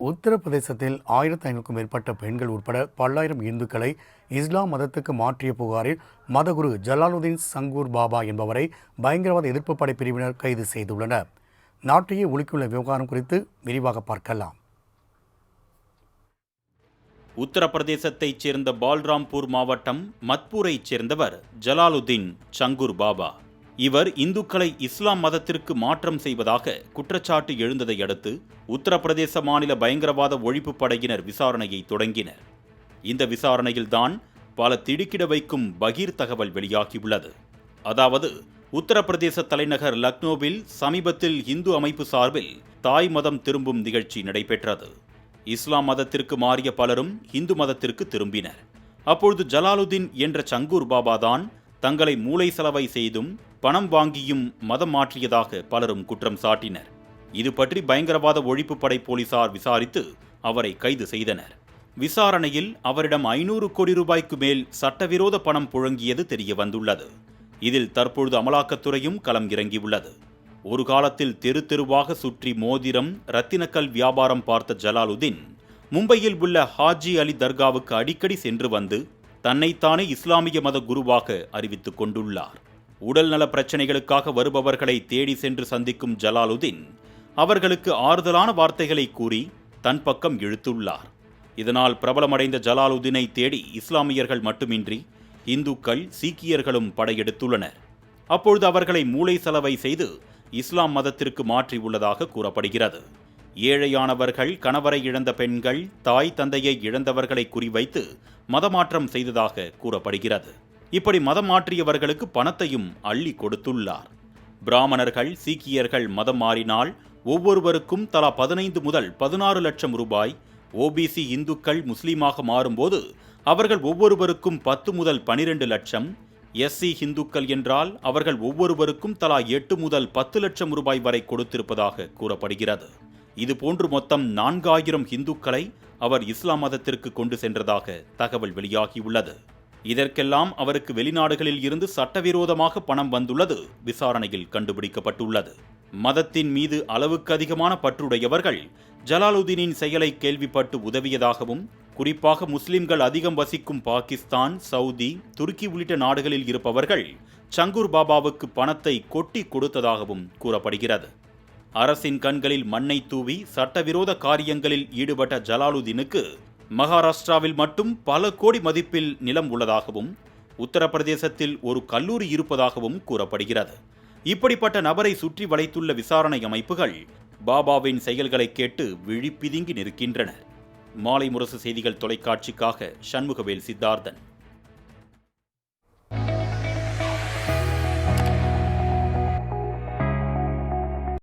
உத்தரப்பிரதேசத்தில் ஆயிரத்தி ஐநூறுக்கும் மேற்பட்ட பெண்கள் உட்பட பல்லாயிரம் இந்துக்களை இஸ்லாம் மதத்துக்கு மாற்றிய புகாரில் மதகுரு ஜலாலுதீன் சங்கூர் பாபா என்பவரை பயங்கரவாத எதிர்ப்பு படை பிரிவினர் கைது செய்துள்ளனர். நாட்டையே ஒழுக்கியுள்ள விவகாரம் குறித்து விரிவாக பார்க்கலாம். உத்தரப்பிரதேசத்தைச் சேர்ந்த பால்ராம்பூர் மாவட்டம் மத்பூரைச் சேர்ந்தவர் ஜலாலுதீன் சங்கூர் பாபா. இவர் இந்துக்களை இஸ்லாம் மதத்திற்கு மாற்றம் செய்வதாக குற்றச்சாட்டு எழுந்ததை அடுத்து உத்தரப்பிரதேச மாநில பயங்கரவாத ஒழிப்பு படையினர் விசாரணையை தொடங்கினர். இந்த விசாரணையில்தான் பல திடுக்கிட வைக்கும் பகீர் தகவல் வெளியாகியுள்ளது. அதாவது உத்தரப்பிரதேச தலைநகர் லக்னோவில் சமீபத்தில் இந்து அமைப்பு சார்பில் தாய் மதம் திரும்பும் நிகழ்ச்சி நடைபெற்றது. இஸ்லாம் மதத்திற்கு மாறிய பலரும் இந்து மதத்திற்கு திரும்பினர். அப்பொழுது ஜலாலுதீன் என்ற சங்கூர் பாபா தான் தங்களை மூளை செலவை செய்தும் பணம் வாங்கியும் மதம் மாற்றியதாக பலரும் குற்றம் சாட்டினர். இது பற்றி பயங்கரவாத ஒழிப்பு படை போலீசார் விசாரித்து அவரை கைது செய்தனர். விசாரணையில் அவரிடம் ஐநூறு கோடி ரூபாய்க்கு மேல் சட்டவிரோத பணம் புழங்கியது தெரிய வந்துள்ளது. இதில் தற்பொழுது அமலாக்கத்துறையும் களம் இறங்கியுள்ளது. ஒரு காலத்தில் தெரு தெருவாக சுற்றி மோதிரம் ரத்தினக்கல் வியாபாரம் பார்த்த ஜலாலுதீன் மும்பையில் உள்ள ஹாஜி அலி தர்காவுக்கு அடிக்கடி சென்று வந்து தன்னைத்தானே இஸ்லாமிய மத குருவாக அறிவித்துக் கொண்டுள்ளார். உடல்நல பிரச்சனைகளுக்காக வருபவர்களை தேடி சென்று சந்திக்கும் ஜலாலுதீன் அவர்களுக்கு ஆறுதலான வார்த்தைகளை கூறி தன் பக்கம் இழுத்துள்ளார். இதனால் பிரபலமடைந்த ஜலாலுதீனை தேடி இஸ்லாமியர்கள் மட்டுமின்றி இந்துக்கள் சீக்கியர்களும் படையெடுத்துள்ளனர். அப்பொழுது அவர்களை மூளை செலவை செய்து இஸ்லாம் மதத்திற்கு மாற்றியுள்ளதாக கூறப்படுகிறது. ஏழையானவர்கள் கணவரை இழந்த பெண்கள் தாய் தந்தையை இழந்தவர்களை குறிவைத்து மதமாற்றம் செய்ததாக கூறப்படுகிறது. இப்படி மதம் மாற்றியவர்களுக்கு பணத்தையும் அள்ளி கொடுத்துள்ளார். பிராமணர்கள் சீக்கியர்கள் மதம் மாறினால் ஒவ்வொருவருக்கும் தலா பதினைந்து முதல் பதினாறு லட்சம் ரூபாய். ஓபிசி இந்துக்கள் முஸ்லீமாக மாறும்போது அவர்கள் ஒவ்வொருவருக்கும் பத்து முதல் பனிரெண்டு லட்சம். எஸ்சி இந்துக்கள் என்றால் அவர்கள் ஒவ்வொருவருக்கும் தலா எட்டு முதல் பத்து லட்சம் ரூபாய் வரை கொடுத்திருப்பதாக கூறப்படுகிறது. இதுபோன்று மொத்தம் நான்காயிரம் இந்துக்களை அவர் இஸ்லாம் மதத்திற்கு கொண்டு சென்றதாக தகவல் வெளியாகியுள்ளது. இதற்கெல்லாம் அவருக்கு வெளிநாடுகளில் இருந்து சட்டவிரோதமாக பணம் வந்துள்ளது விசாரணையில் கண்டுபிடிக்கப்பட்டுள்ளது. மதத்தின் மீது அளவுக்கு அதிகமான பற்றுடையவர்கள் ஜலாலுதீனின் செயலை கேள்விப்பட்டு உதவியதாகவும் குறிப்பாக முஸ்லிம்கள் அதிகம் வசிக்கும் பாகிஸ்தான் சவுதி துருக்கி உள்ளிட்ட நாடுகளில் இருப்பவர்கள் சங்கூர் பாபாவுக்கு பணத்தை கொட்டி கொடுத்ததாகவும் கூறப்படுகிறது. அரசின் கண்களில் மண்ணை தூவி சட்டவிரோத காரியங்களில் ஈடுபட்ட ஜலாலுதீனுக்கு மகாராஷ்டிராவில் மட்டும் பல கோடி மதிப்பில் நிலம் உள்ளதாகவும் உத்தரப்பிரதேசத்தில் ஒரு கல்லூரி இருப்பதாகவும் கூறப்படுகிறது. இப்படிப்பட்ட நபரை சுற்றி வளைத்துள்ள விசாரணை அமைப்புகள் பாபாவின் செயல்களை கேட்டு விழிப்பிதுங்கி நிற்கின்றனர் மாலை முரசு செய்திகள் தொலைக்காட்சிக்காக சண்முகவேல் சித்தார்த்தன்.